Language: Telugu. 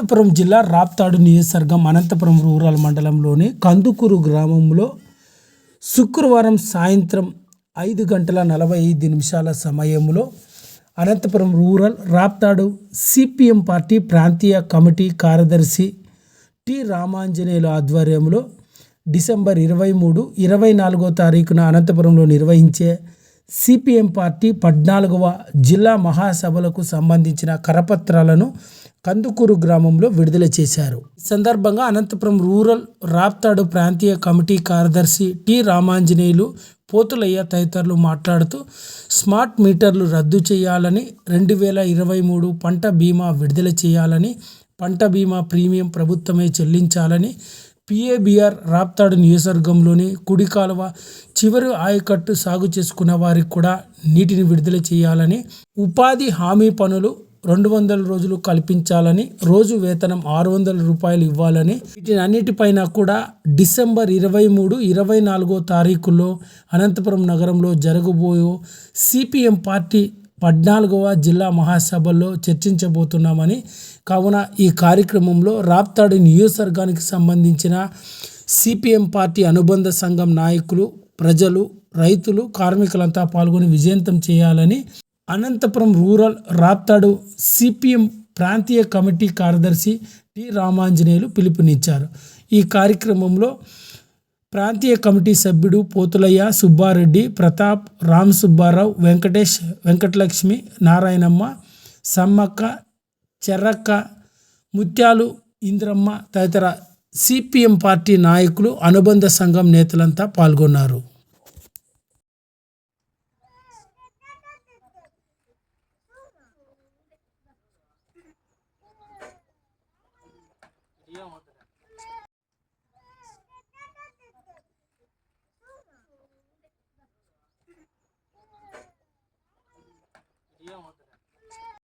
అనంతపురం జిల్లా రాప్తాడు నియోజకవర్గం అనంతపురం రూరల్ మండలంలోని కందుకూరు గ్రామంలో శుక్రవారం సాయంత్రం ఐదు గంటల నలభై ఐదు నిమిషాల సమయంలో Anantapuram rural Raptadu CPM party ప్రాంతీయ కమిటీ కార్యదర్శి టి రామాంజనేయుల ఆధ్వర్యంలో డిసెంబర్ ఇరవై మూడు ఇరవై నాలుగో తారీఖున అనంతపురంలో నిర్వహించే సిపిఎం పార్టీ పద్నాలుగవ జిల్లా మహాసభలకు సంబంధించిన కరపత్రాలను కందుకూరు గ్రామంలో విడుదల చేశారు. ఈ సందర్భంగా అనంతపురం రూరల్ రాప్తాడు ప్రాంతీయ కమిటీ కార్యదర్శి టి రామాంజనేయులు పోతులయ్య తదితరులు మాట్లాడుతూ స్మార్ట్ మీటర్లు రద్దు చేయాలని రెండు వేల ఇరవై మూడు పంట బీమా విడుదల చేయాలని పంట బీమా ప్రీమియం ప్రభుత్వమే చెల్లించాలని పిఏబిఆర్ రాప్తాడు నియోజకవర్గంలోని కుడి కాలువ చివరి ఆయకట్టు సాగు చేసుకున్న వారికి కూడా నీటిని విడుదల చేయాలని ఉపాధి హామీ పనులు రెండు వందల రోజులు కల్పించాలని రోజు వేతనం ఆరు వందల రూపాయలు ఇవ్వాలని వీటిని అన్నిటిపైన కూడా డిసెంబర్ ఇరవై మూడు ఇరవై నాలుగో తారీఖులో అనంతపురం నగరంలో జరగబోయే సిపిఎం పార్టీ పద్నాలుగవ జిల్లా మహాసభల్లో చర్చించబోతున్నామని కావున ఈ కార్యక్రమంలో రాప్తాడు నియోజకవర్గానికి సంబంధించిన సిపిఎం పార్టీ అనుబంధ సంఘం నాయకులు ప్రజలు రైతులు కార్మికులంతా పాల్గొని విజయంతం చేయాలని అనంతపురం రూరల్ రాప్తాడు సిపిఎం ప్రాంతీయ కమిటీ కార్యదర్శి టి రామాంజనేయులు పిలుపునిచ్చారు. ఈ కార్యక్రమంలో ప్రాంతీయ కమిటీ సభ్యుడు పోతులయ్య సుబ్బారెడ్డి ప్రతాప్ రామ్ సుబ్బారావు వెంకటేష్ వెంకటలక్ష్మి నారాయణమ్మ సమ్మక్క చెర్రక్క ముత్యాలు ఇంద్రమ్మ తదితర సిపిఎం పార్టీ నాయకులు అనుబంధ సంఘం నేతలంతా పాల్గొన్నారు.